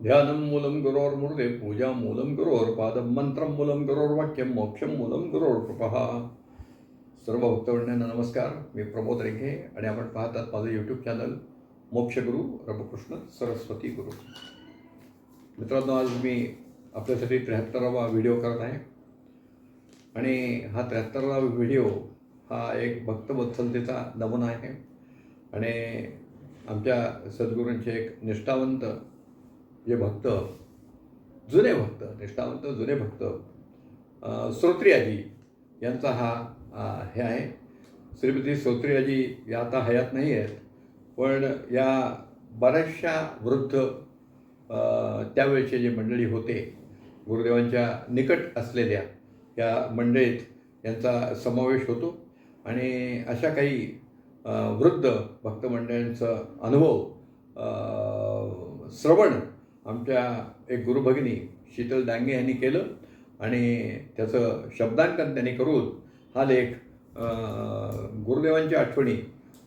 ध्यानं मूलं गुरोर्मूर्ते पूजा मूलं गुरोर पादं मंत्रं मूलं गुरोर वाक्यं मोक्षं मूलं गुरोर कृपः सर्व भक्तवृंदांना नमस्कार मी प्रमोद रेखे आणि आपण पाहतात माझं यूट्यूब चॅनल मोक्षगुरू रमकृष्ण सरस्वती गुरु मित्रांनो आज मी आपल्यासाठी त्र्याहत्तरावा व्हिडिओ करत आहे आणि हा त्र्याहत्तरावा व्हिडिओ हा एक भक्तवत्सलतेचा नमन आहे आणि आमच्या सद्गुरूंचे एक निष्ठावंत जे भक्त जुने भक्त निष्ठावंत जुने भक्त श्रोत्रियाजी यांचा हा हे आहे. श्रीमती श्रोत्रियाजी या आता हयात नाही आहेत पण या बऱ्याचशा वृद्ध त्यावेळचे जे मंडळी होते गुरुदेवांच्या निकट असलेल्या या मंडळीत यांचा समावेश होतो. आणि अशा काही वृद्ध भक्तमंडळींचा अनुभव श्रवण आमच्या एक गुरुभगिनी शीतल डांगे यांनी केलं आणि त्याचं शब्दांकन त्यांनी करून हा लेख गुरुदेवांच्या आठवणी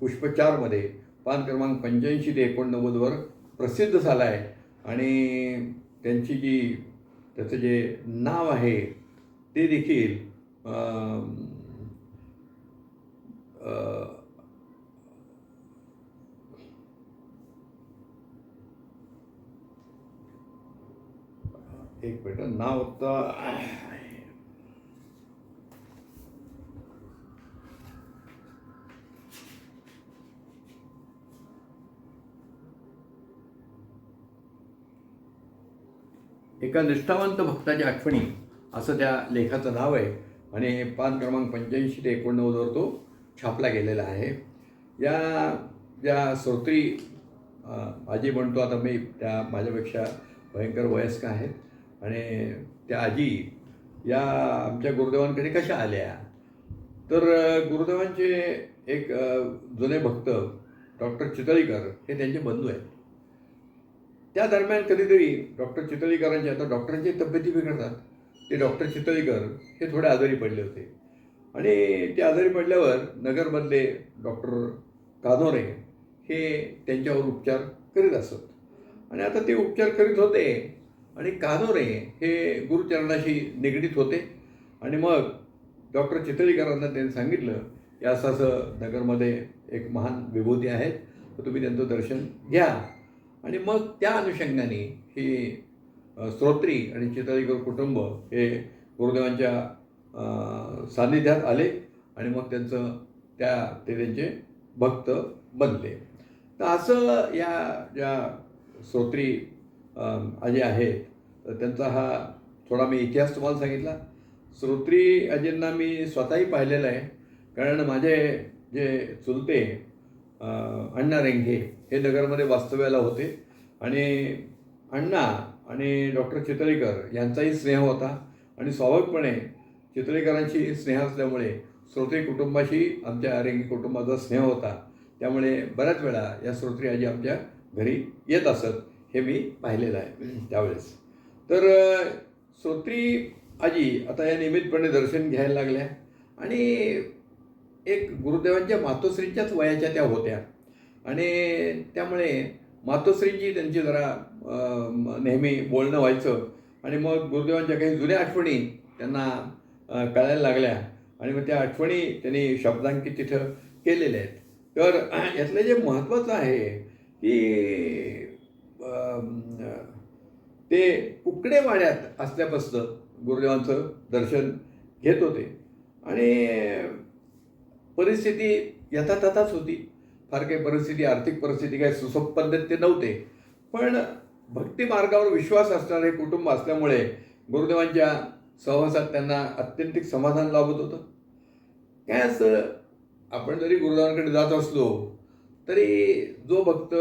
पुष्पचारमध्ये पान क्रमांक पंच्याऐंशी ते एकोणनव्वदवर प्रसिद्ध झाला आहे. आणि त्यांची जी त्याचं जे नाव आहे ते देखील एक मिनिट नाव होता एका निष्ठावंत भक्ताच्या आठवणी असं त्या लेखाचं नाव आहे. आणि पान क्रमांक पंच्याऐंशी ते एकोणनव्वदवर तो छापला गेलेला आहे. या ज्या श्रोत्री माझी आजी म्हणतो आता मी त्या माझ्यापेक्षा भयंकर वयस्क आहेत. आणि त्या आजी या आमच्या गुरुदेवांकडे कशा आल्या? तर गुरुदेवांचे एक जुने भक्त डॉक्टर चितळीकर हे त्यांचे बंधू आहेत. त्या दरम्यान कधीतरी डॉक्टर चितळीकरांची आता डॉक्टरांची तब्येती बिघडतात ते डॉक्टर चितळीकर हे थोडे आजारी पडले होते. आणि ते आजारी पडल्यावर नगरमधले डॉक्टर कानोरे हे त्यांच्यावर उपचार करीत असत. आणि आता ते उपचार करीत होते आणि कानोरे हे गुरुचरणाशी निगडीत होते. आणि मग डॉक्टर चितळीकरांना त्यांनी सांगितलं की असं असं नगरमध्ये एक महान विभूती आहेत तर तुम्ही त्यांचं दर्शन घ्या. आणि मग त्या अनुषंगाने ही अ, श्रोत्री आणि चितळीकर कुटुंब हे गुरुदेवांच्या सान्निध्यात आले आणि मग त्यांचं त्या ते त्यांचे भक्त बनले. तर असं या ज्या श्रोत्री अजय आहेत तर त्यांचा हा थोडा मी इतिहास तुम्हाला सांगितला. श्रोत्री अजींना मी स्वतःही पाहिलेलं आहे. कारण माझे जे चुलते अण्णा रेंघे हे नगरमध्ये वास्तव्याला होते. आणि अण्णा आणि डॉक्टर चितळेकर यांचाही स्नेह होता. आणि स्वाभाविकपणे चितळेकरांशी स्नेह असल्यामुळे श्रोत्री कुटुंबाशी आमच्या रेंगी कुटुंबाचा स्नेह होता. त्यामुळे बऱ्याच वेळा या श्रोत्री आजी आमच्या घरी येत असत. हे मी पाहिलेलं आहे त्यावेळेस. तर श्रोत्री आजी आता या नियमितपणे दर्शन घ्यायला लागल्या आणि एक गुरुदेवांच्या मातोश्रींच्याच वयाच्या त्या होत्या. आणि त्यामुळे मातोश्रींची त्यांची जरा नेहमी बोलणं व्हायचं आणि मग गुरुदेवांच्या काही जुन्या आठवणी त्यांना कळायला लागल्या आणि मग त्या आठवणी त्यांनी शब्दांकित तिथं केलेल्या आहेत. तर यातलं जे महत्त्वाचं आहे की ते उकडे वाड्यात असल्यापासून गुरुदेवांचं दर्शन घेत होते. आणि परिस्थिती यथातथाच होती. फार काही परिस्थिती आर्थिक परिस्थिती काही सुसंपन्न ते नव्हते. पण भक्तिमार्गावर विश्वास असणारे कुटुंब असल्यामुळे गुरुदेवांच्या सहवासात त्यांना अत्यंतिक समाधान लाभत होतं. काय असं आपण जरी गुरुदेवांकडे जात असलो तरी जो भक्त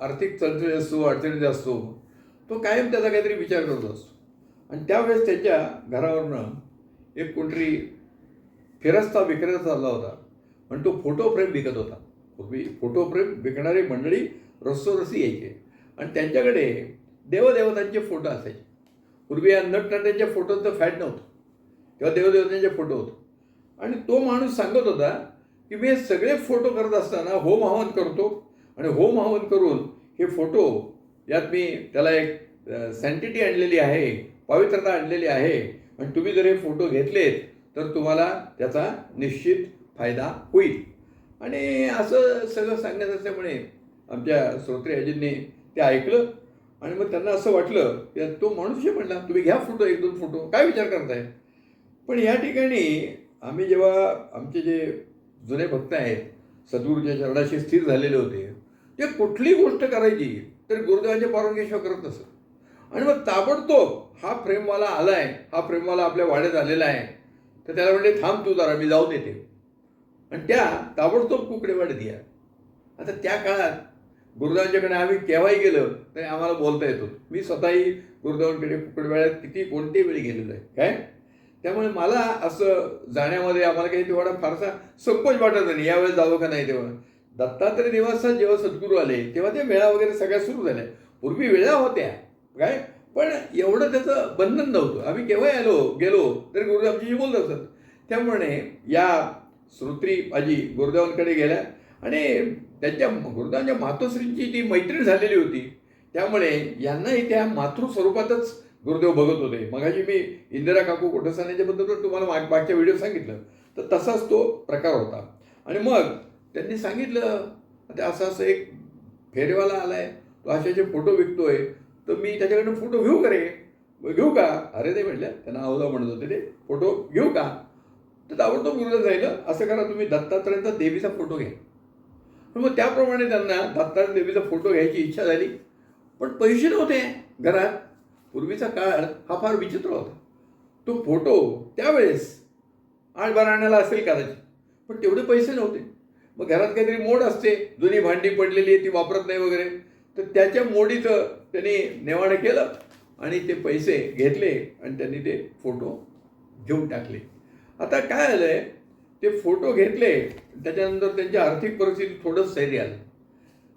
आर्थिक चळचळी असतो अडचणीत असतो तो कायम त्याचा काहीतरी विचार करत असतो. आणि त्यावेळेस त्याच्या घरावरनं एक कोणतरी फिरस्ता विक्रेता चालला होता. आणि तो फोटो फ्रेम विकत होता. पूर्वी फोटो फ्रेम विकणारी मंडळी रस्सोरसी यायचे. आणि त्यांच्याकडे देवदेवतांचे फोटो असायचे. पूर्वी या नटनट्यांच्या फोटोचं फॅट नव्हतं. तेव्हा देवदेवतांचे फोटो होते. आणि तो माणूस सांगत होता की मी हे सगळे फोटो करत असताना होम हवन करतो. आणि होम हवन करून हे फोटो यात मी त्याला एक सॅन्टिटी आणलेली आहे पवित्रता आणलेली आहे. आणि तुम्ही जर हे फोटो घेतलेत तर तुम्हाला त्याचा निश्चित फायदा होईल. आणि असं सगळं सांगण्यात असल्यामुळे आमच्या श्रोत्री ते ऐकलं. आणि मग त्यांना असं वाटलं की तो मनुष्य म्हणला तुम्ही घ्या फोटो एक दोन फोटो. काय विचार करताय? पण या ठिकाणी आम्ही जेव्हा आमचे जे जुने भक्त आहेत सद्गुरूच्या चरणाशी स्थिर झालेले होते ते कुठली गोष्ट करायची तर गुरुदेवांच्या परवानगीशिवाय करत नसत. आणि मग ताबडतोब हा फ्रेमवाला आलाय हा फ्रेमवाला आपल्या वाड्यात आलेला आहे तर त्याला म्हणले थांब तू जरा मी जाऊन येते. आणि त्या ताबडतोब कुकडेवाड्यात या आता त्या काळात गुरुदेवांच्याकडे आम्ही केव्हाही गेलो तरी आम्हाला बोलता येतो मी स्वतःही गुरुदेवांकडे कुकडेवाड्यात किती कोणत्याही वेळी गेलेलो आहे काय? त्यामुळे मला असं जाण्यामध्ये आम्हाला काही तेवढा फारसा संकोच वाटत नाही. यावेळेस जावं का नाही तेव्हा? दत्तात्रय निवासात जेव्हा सद्गुरू आले तेव्हा ते वेळा वगैरे सगळ्या सुरू झाल्या. पूर्वी वेळा होत्या काय पण एवढं त्याचं बंधन नव्हतं. आम्ही केव्हा आलो गेलो तरी गुरुदेव आमच्याशी बोलत असत. त्यामुळे या श्रोत्री आजी गुरुदेवांकडे गेल्या आणि त्यांच्या गुरुदेवांच्या मातोश्रींची ती मैत्रीण झालेली होती त्यामुळे यांनाही त्या मातृ स्वरूपातच गुरुदेव बघत होते. मगाशी मी इंदिरा काकू कोठसानेच्याबद्दल तुम्हाला माग मागच्या व्हिडिओ सांगितलं. तर तसाच तो प्रकार होता. आणि मग त्यांनी सांगितलं ते असं असं एक फेरेवाला आलाय तो अशाचे फोटो विकतोय तर मी त्याच्याकडनं फोटो घेऊ का रे? घेऊ का? अरे ते म्हटलं त्यांना अवधा म्हणत होते ते फोटो घेऊ का? तर ताबडतोब मुलं जाईल असं करा तुम्ही दत्तात्रयांचा देवीचा फोटो घ्या. मग त्याप्रमाणे त्यांना दत्तात्रय देवीचा फोटो घ्यायची इच्छा झाली. पण पैसे नव्हते घरात. पूर्वीचा काळ हा फार विचित्र होता. तो फोटो त्यावेळेस आठ बाराण्याला असेल कदाचित पण तेवढे पैसे नव्हते. मग घरात काहीतरी मोड असते. जुनी भांडी पडलेली आहे ती वापरत नाही वगैरे. तर त्याच्या मोडीचं त्यांनी नेवाणं केलं आणि ते पैसे घेतले आणि त्यांनी ते फोटो घेऊन टाकले. आता काय आलं आहे ते फोटो घेतले त्याच्यानंतर त्यांची आर्थिक परिस्थिती थोडं सैरी आलं.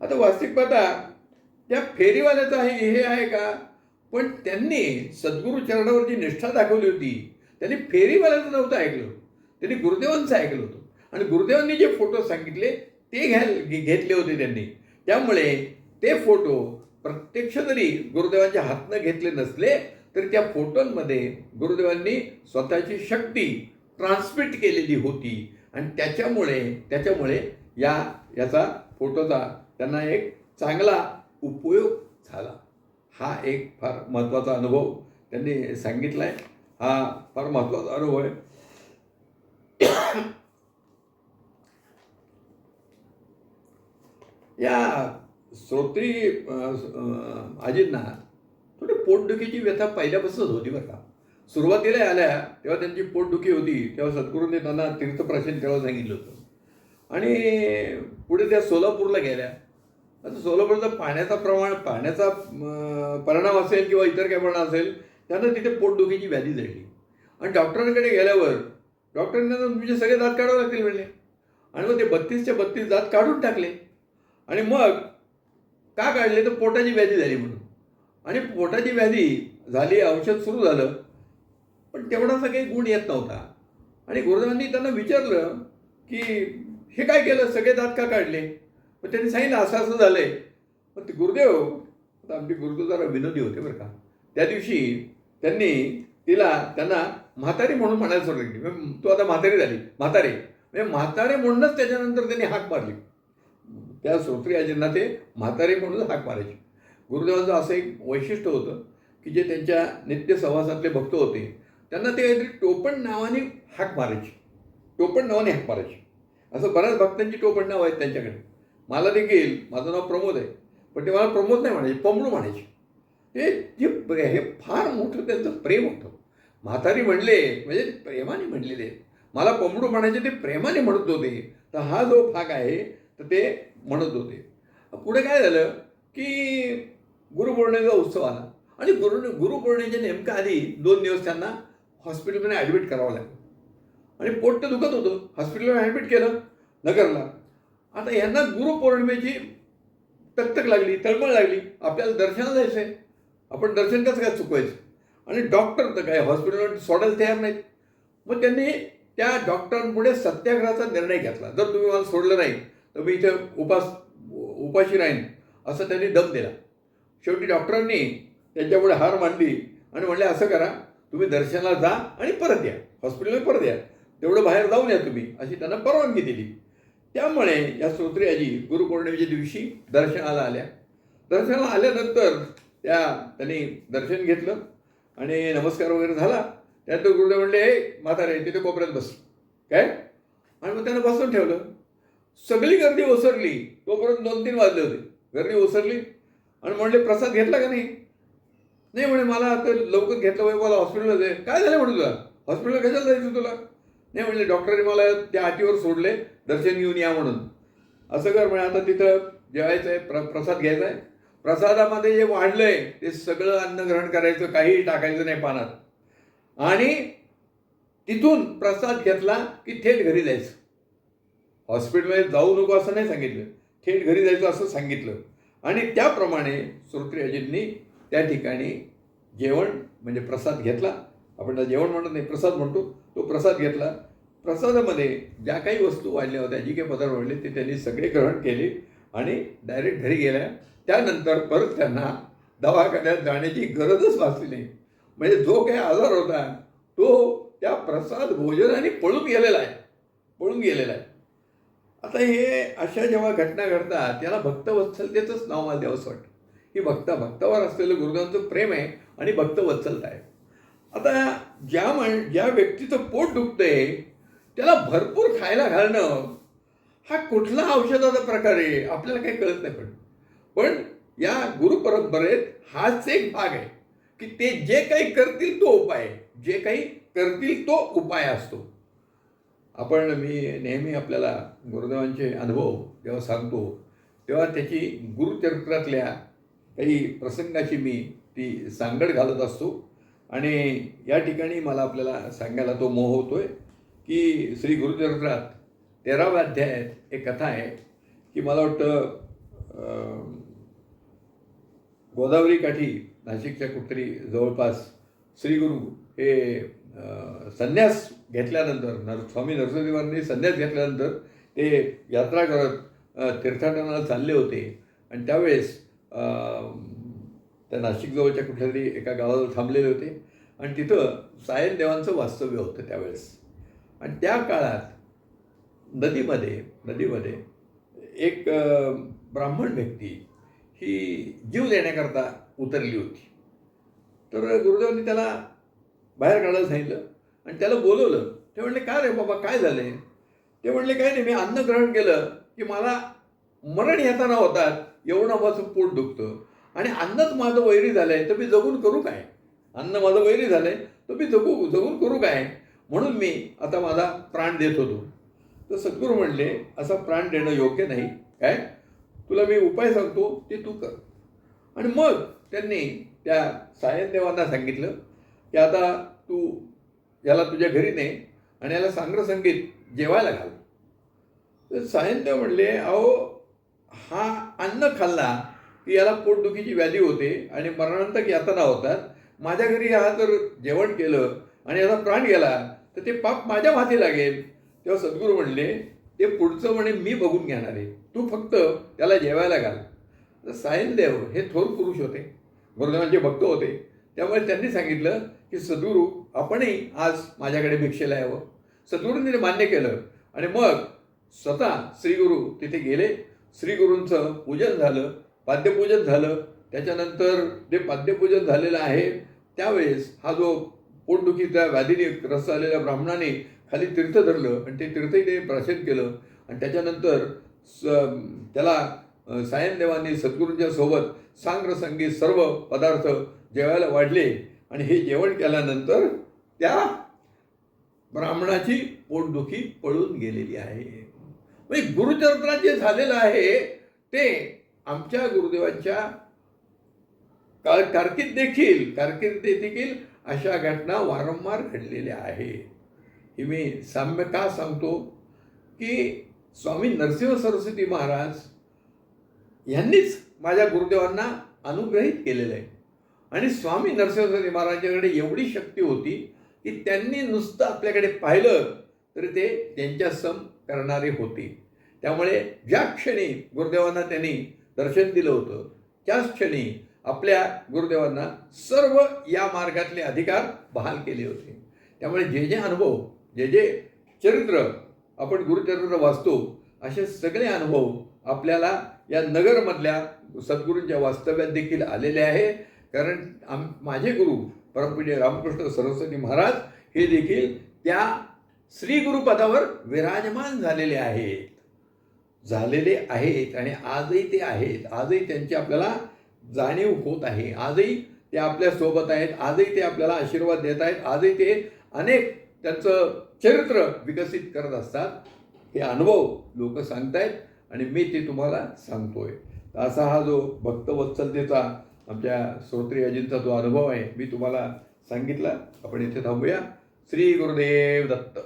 आता वास्तविक पाहता त्या फेरीवाल्याचं आहे हे आहे का? पण त्यांनी सद्गुरू चरणावरची निष्ठा दाखवली होती त्यांनी फेरीवाल्याचं नव्हतं ऐकलं. त्यांनी गुरुदेवांचं ऐकलं होतं. आणि गुरुदेवांनी जे फोटो सांगितले ते घ्याय घेतले होते त्यांनी. त्यामुळे ते फोटो प्रत्यक्ष जरी गुरुदेवांच्या हातनं घेतले नसले तरी त्या फोटोंमध्ये गुरुदेवांनी स्वतःची शक्ती ट्रान्समिट केलेली होती. आणि त्याच्यामुळे त्याच्यामुळे या याचा फोटोचा त्यांना एक चांगला उपयोग झाला. हा एक फार महत्त्वाचा अनुभव त्यांनी सांगितला आहे हा फार महत्त्वाचा अनुभव आहे. या श्रोत्री आजींना थोडी पोटदुखीची व्यथा पहिल्यापासूनच होती बरं का. सुरुवातीला आल्या तेव्हा त्यांची पोटदुखी होती तेव्हा सद्गुरूंनी त्यांना तीर्थप्राशन तेव्हा सांगितलं होतं. आणि पुढे त्या सोलापूरला गेल्या. आता सोलापूरचा पाण्याचा प्रमाण पाण्याचा परिणाम असेल किंवा इतर काही परिणाम असेल त्यांना तिथे पोटदुखीची व्याधी झाली. आणि डॉक्टरांकडे गेल्यावर डॉक्टरांना तुमचे सगळे दात काढावे लागतील म्हणले. आणि मग ते बत्तीसच्या बत्तीस दात काढून टाकले. आणि मग का काढले? तर पोटाची व्याधी झाली म्हणून. आणि पोटाची व्याधी झाली औषध सुरू झालं पण तेवढासा काही गुण येत नव्हता. आणि गुरुदेवांनी त्यांना विचारलं की हे काय केलं? सगळे दात का काढले? मग त्यांनी सांगितलं असं असं झालंय. पण ते गुरुदेव आता आमचे गुरुदेव जरा विनोदी होते बरं का. त्या दिवशी त्यांनी तिला त्यांना म्हातारी म्हणून म्हणायला सुरुवात केली. तू आता म्हातारी झाली म्हातारी. म्हणजे म्हातारे म्हणूनच त्याच्यानंतर त्यांनी हाक मारली. त्या श्रोत्रियाजींना ते म्हातारे म्हणून हाक मारायचे. गुरुदेवांचं असं एक वैशिष्ट्य होतं की जे त्यांच्या नित्य सहवासातले भक्त होते त्यांना ते काहीतरी टोपण नावाने हाक मारायचे. टोपण नावाने हाक मारायचे. असं बऱ्याच भक्तांची टोपण नाव आहेत त्यांच्याकडे. मला देखील माझं नाव प्रमोद आहे पण ते मला प्रमोद नाही म्हणायचे पमडू म्हणायचे. ते जे हे फार मोठं त्यांचं प्रेम होतं. म्हातारी म्हणले म्हणजे प्रेमाने म्हणलेले. आहेत. मला पमडू म्हणायचे ते प्रेमाने म्हणत होते. तर हा जो भाग आहे तर ते म्हणत होते. पुढे काय झालं की गुरुपौर्णिमेचा उत्सव आला. आणि गुरु गुरुपौर्णिमेच्या नेमक्या आधी दोन दिवस त्यांना हॉस्पिटलमध्ये ॲडमिट करावं लागलं. आणि पोट तर दुखत होतं. हॉस्पिटलमध्ये ॲडमिट केलं नगरला. आता यांना गुरुपौर्णिमेची तकतक लागली तळमळ लागली. आपल्याला दर्शनाला जायचं आहे आपण दर्शन कसं काय चुकवायचं? आणि डॉक्टर तर काय हॉस्पिटलवर सोडायला तयार नाहीत. मग त्यांनी त्या डॉक्टरांपुढे सत्याग्रहाचा निर्णय घेतला. जर तुम्ही मला सोडलं नाही तर मी इथं उपास उपाशी राहीन असं त्यांनी दम दिला. शेवटी डॉक्टरांनी त्यांच्यापुढे हार मांडली आणि म्हणले असं करा तुम्ही दर्शनाला जा आणि परत या. हॉस्पिटलला परत या. तेवढं बाहेर जाऊन या तुम्ही. अशी त्यांना परवानगी दिली. त्यामुळे या श्रोत्री गुरुपौर्णिमेच्या दिवशी दर्शनाला आल्या. दर्शनाला आल्यानंतर त्या त्यांनी दर्शन घेतलं आणि नमस्कार वगैरे झाला. त्यानंतर गुरुदेव म्हणले हे म्हातारे तिथे कोपऱ्यात बस. काय? आणि मग त्यांना बसून ठेवलं. सगळी गर्दी ओसरली. तोपर्यंत दोन तीन वाजले होते. गर्दी ओसरली. आणि म्हणले प्रसाद घेतला का नाही? नाही म्हणे मला आता लवकर घेतलं पाहिजे. मला हॉस्पिटलला जाय काय झालं म्हणून तुला? हॉस्पिटलला कशाला जायचं तुला? नाही म्हणले डॉक्टरने मला त्या आटीवर सोडले. दर्शन घेऊन या म्हणून. असं कर म्हणे आता तिथं जेवायचं आहे. प्र प्रसाद घ्यायचा आहे. प्रसादामध्ये जे वाढलंय ते सगळं अन्न ग्रहण करायचं काहीही टाकायचं नाही पानात. आणि तिथून प्रसाद घेतला की थेट घरी जायचं. हॉस्पिटलमध्ये जाऊ नको असं नाही सांगितलं. थेट घरी जायचं असं सांगितलं. आणि त्याप्रमाणे श्रोत्री त्या ठिकाणी जेवण म्हणजे प्रसाद घेतला. आपण त्याला जेवण म्हणत नाही प्रसाद म्हणतो. तो प्रसाद घेतला. प्रसादामध्ये ज्या काही वस्तू वाढल्या होत्या जी काही पदार्थ वाढले ते त्यांनी सगळे ग्रहण केले आणि डायरेक्ट घरी गेल्या. त्यानंतर परत त्यांना दवाखान्यात जाण्याची गरजच भासली नाही. म्हणजे जो काही आजार होता तो त्या प्रसाद भोजनाने पळून गेलेला आहे. पळून गेलेला आहे. आता हे अशा जेव्हा घटना घडतात त्याला भक्तवत्सलतेचंच नाव मला द्यावंसं वाटतं. ही भक्त भक्तावर असलेलं गुरुजांचं प्रेम आहे आणि भक्तवत्सलता आहे. आता ज्या म्हण ज्या व्यक्तीचं पोट दुखतंय त्याला भरपूर खायला घालणं हा कुठला औषधाचा प्रकार आहे आपल्याला काही कळत नाही पण. पण या गुरुपरंपरेत हाच एक भाग आहे की ते जे काही करतील तो उपाय जे काही करतील तो उपाय असतो. आपण मी नेहमी आपल्याला गुरुदेवांचे अनुभव जेव्हा सांगतो तेव्हा त्याची गुरुचरित्रातल्या काही प्रसंगाची मी ती सांगड घालत असतो. आणि या ठिकाणी मला आपल्याला सांगायला तो मोह होतो आहे की श्री गुरुचरित्रात तेराव्या अध्यायात एक कथा आहे की मला वाटतं गोदावरी काठी नाशिकच्या कुठतरी जवळपास श्रीगुरु हे संन्यास घेतल्यानंतर नर स्वामी नरसिंहदेवांनी संन्यास घेतल्यानंतर ते यात्रा करत तीर्थाटनाला चालले होते. आणि त्यावेळेस त्या नाशिकजवळच्या कुठल्या तरी एका गावाला थांबलेले होते. आणि तिथं सायन देवांचं वास्तव्य होतं त्यावेळेस. आणि त्या काळात नदीमध्ये नदीमध्ये एक ब्राह्मण व्यक्ती ही जीव देण्याकरता उतरली होती. तर गुरुदेवांनी त्याला बाहेर काढायला सांगितलं आणि त्याला बोलवलं. ते म्हणले काय रे बाबा काय झालंय ते म्हणले काय नाही मी अन्न ग्रहण केलं की मला मरण येताना होतात एवढं माझं पोट दुखतं. आणि अन्नच माझं वैरी झालंय तर मी जगून करू काय? अन्न माझं वैरी झालंय तर मी जगू जगून करू काय? म्हणून मी आता माझा प्राण देत होतो. तर सद्गुरू म्हणले असा प्राण देणं योग्य नाही. काय? तुला मी उपाय सांगतो ते तू कर. आणि मग त्यांनी त्या सायनदेवांना सांगितलं की आता तू याला तुझ्या घरी ने आणि याला सांग्र संगीत जेवायला घाल. तर सायनदेव म्हणले अहो हा अन्न खाल्ला की याला पोटदुखीची व्याधी होते आणि मरणांतक यातना होतात. माझ्या घरी हा जर जेवण केलं आणि याचा प्राण गेला तर ते पाप माझ्या हाती लागेल. तेव्हा सद्गुरू म्हणले ते पुढचं म्हणे मी बघून घेणार आहे. तू फक्त त्याला जेवायला घाल. तर सायनदेव हे थोर पुरुष होते. गुरुदेवांचे भक्त होते. त्यामुळे त्यांनी सांगितलं की सद्गुरू आपणही आज माझ्याकडे भिक्षेला यावं. सद्गुरूंनी मान्य केलं. आणि मग स्वतः श्रीगुरू तिथे गेले. श्रीगुरूंचं पूजन झालं. पाद्यपूजन झालं. त्याच्यानंतर जे पाद्यपूजन झालेलं आहे त्यावेळेस हा जो पोटदुखीचा व्याधीने ग्रस्त आलेल्या ब्राह्मणाने खाली तीर्थ धरलं आणि ते तीर्थही ते प्राशन केलं. आणि त्याच्यानंतर स त्याला सायनदेवांनी सद्गुरूंच्या सोबत सांग्र संगीत सर्व पदार्थ जेवायला वाढले आणि हे जेवण केल्यानंतर त्या ब्राह्मणाची पोटदुखी पळून गेलेली आहे. म्हणजे गुरुचरित्रात जे झालेलं आहे ते आमच्या गुरुदेवांच्या कार कारकीर्द देखील कारकिर्दीत देखील अशा घटना वारंवार घडलेल्या आहे हे मी साम्य का सांगतो? की स्वामी नरसिंह सरस्वती महाराज यांनीच माझ्या गुरुदेवांना अनुग्रहित केलेलं आहे. आणि स्वामी नरसिंह महाराजांकडे एवढी शक्ती होती की त्यांनी नुसतं आपल्याकडे पाहिलं तरी ते त्यांच्या सम करणारे होते. त्यामुळे ज्या क्षणी गुरुदेवांना त्यांनी दर्शन दिलं होतं त्याच क्षणी आपल्या गुरुदेवांना सर्व या मार्गातले अधिकार बहाल केले होते. त्यामुळे जे जे अनुभव जे जे चरित्र आपण गुरुचरित्र वाचतो असे सगळे अनुभव आपल्याला या नगरमधल्या सद्गुरूंच्या वास्तव्यात देखील आलेले आहे. कारण आम माझे गुरु परमपूज्य रामकृष्ण सरस्वती महाराज हे देखील त्या श्री गुरुपदावर विराजमान झालेले आहेत. झालेले आहेत आणि आजही ते आहेत. आजही त्यांची आपल्याला जाणीव होत आहे. आजही ते आपल्यासोबत आहेत. आजही ते आपल्याला आशीर्वाद देत आहेत. आजही ते अनेक त्यांचं चरित्र विकसित करत असतात. हे अनुभव लोक सांगतायत आणि मी ते तुम्हाला सांगतोय. तर असा हा जो भक्तवत्सलतेचा आमच्या श्रोत्री अजिंचा जो अनुभव आहे. मी तुम्हाला सांगितला. आपण इथे थांबूया. श्री गुरुदेव दत्त.